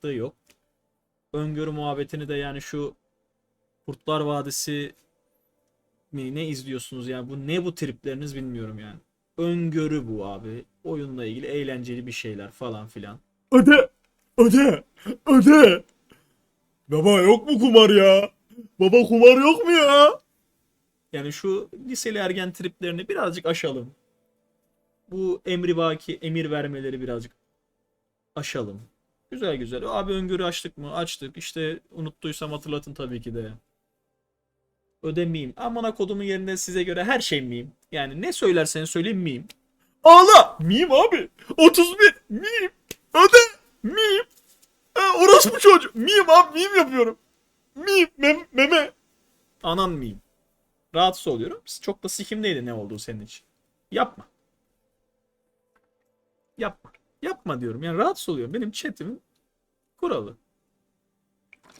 mantıklı yok. Öngörü muhabbetini de yani şu Kurtlar Vadisi mi ne izliyorsunuz yani bu ne bu tripleriniz bilmiyorum yani. Öngörü bu abi. Oyunla ilgili eğlenceli bir şeyler falan filan. Öde. Öde. Öde. Baba yok mu kumar ya? Baba kumar yok mu ya? Yani şu liseli ergen triplerini birazcık aşalım. Bu emri vaki emir vermeleri birazcık aşalım. Güzel güzel. Abi öngörü açtık mı? Açtık. İşte unuttuysam hatırlatın tabii ki de. Ödemeyeyim. Amına kodumun yerine size göre her şey miyim? Yani ne söylerseniz söyleyin miyim? Ağla. Miyim abi. 31. Miyim. Öde. Miyim. Ha, orospu çocuk. Miyim abi. Miyim yapıyorum. Miyim. Mem meme. Anan mıyım? Rahatsız oluyorum. Çok da sikimdeydi ne olduğu senin için. Yapma. Yapma. Yapma diyorum. Yani rahatsız oluyorum. Benim chatimin kuralı.